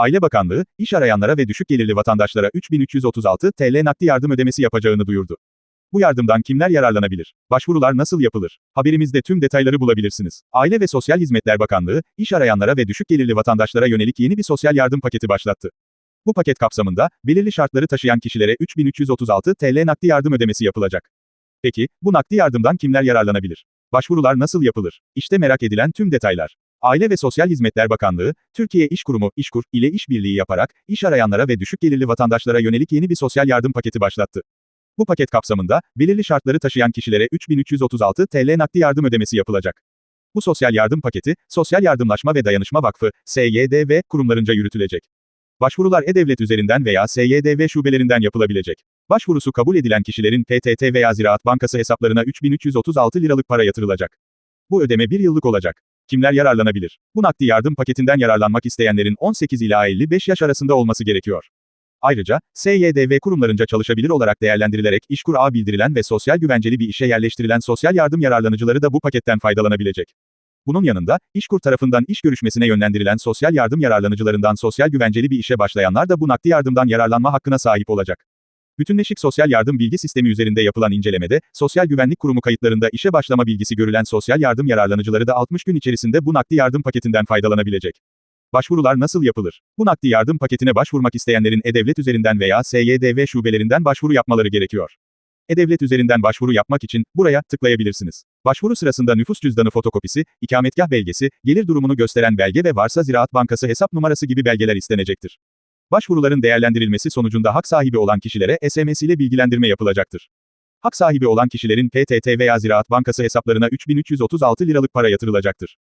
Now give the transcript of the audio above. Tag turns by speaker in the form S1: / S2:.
S1: Aile Bakanlığı, iş arayanlara ve düşük gelirli vatandaşlara 3336 TL nakdi yardım ödemesi yapacağını duyurdu. Bu yardımdan kimler yararlanabilir? Başvurular nasıl yapılır? Haberimizde tüm detayları bulabilirsiniz. Aile ve Sosyal Hizmetler Bakanlığı, iş arayanlara ve düşük gelirli vatandaşlara yönelik yeni bir sosyal yardım paketi başlattı. Bu paket kapsamında, belirli şartları taşıyan kişilere 3336 TL nakdi yardım ödemesi yapılacak. Peki, bu nakdi yardımdan kimler yararlanabilir? Başvurular nasıl yapılır? İşte merak edilen tüm detaylar. Aile ve Sosyal Hizmetler Bakanlığı, Türkiye İş Kurumu, İşkur, ile işbirliği yaparak, iş arayanlara ve düşük gelirli vatandaşlara yönelik yeni bir sosyal yardım paketi başlattı. Bu paket kapsamında, belirli şartları taşıyan kişilere 3336 TL nakdi yardım ödemesi yapılacak. Bu sosyal yardım paketi, Sosyal Yardımlaşma ve Dayanışma Vakfı, SYDV, kurumlarınca yürütülecek. Başvurular E-Devlet üzerinden veya SYDV şubelerinden yapılabilecek. Başvurusu kabul edilen kişilerin PTT veya Ziraat Bankası hesaplarına 3336 liralık para yatırılacak. Bu ödeme bir yıllık olacak. Kimler yararlanabilir? Bu nakdi yardım paketinden yararlanmak isteyenlerin 18 ila 55 yaş arasında olması gerekiyor. Ayrıca, SYDV kurumlarınca çalışabilir olarak değerlendirilerek İşkur A bildirilen ve sosyal güvenceli bir işe yerleştirilen sosyal yardım yararlanıcıları da bu paketten faydalanabilecek. Bunun yanında, İşkur tarafından iş görüşmesine yönlendirilen sosyal yardım yararlanıcılarından sosyal güvenceli bir işe başlayanlar da bu nakdi yardımdan yararlanma hakkına sahip olacak. Bütünleşik Sosyal Yardım Bilgi Sistemi üzerinde yapılan incelemede, Sosyal Güvenlik Kurumu kayıtlarında işe başlama bilgisi görülen sosyal yardım yararlanıcıları da 60 gün içerisinde bu nakdi yardım paketinden faydalanabilecek. Başvurular nasıl yapılır? Bu nakdi yardım paketine başvurmak isteyenlerin E-Devlet üzerinden veya SYDV şubelerinden başvuru yapmaları gerekiyor. E-Devlet üzerinden başvuru yapmak için, buraya, tıklayabilirsiniz. Başvuru sırasında nüfus cüzdanı fotokopisi, ikametgah belgesi, gelir durumunu gösteren belge ve varsa Ziraat Bankası hesap numarası gibi belgeler istenecektir. Başvuruların değerlendirilmesi sonucunda hak sahibi olan kişilere SMS ile bilgilendirme yapılacaktır. Hak sahibi olan kişilerin PTT veya Ziraat Bankası hesaplarına 3336 liralık para yatırılacaktır.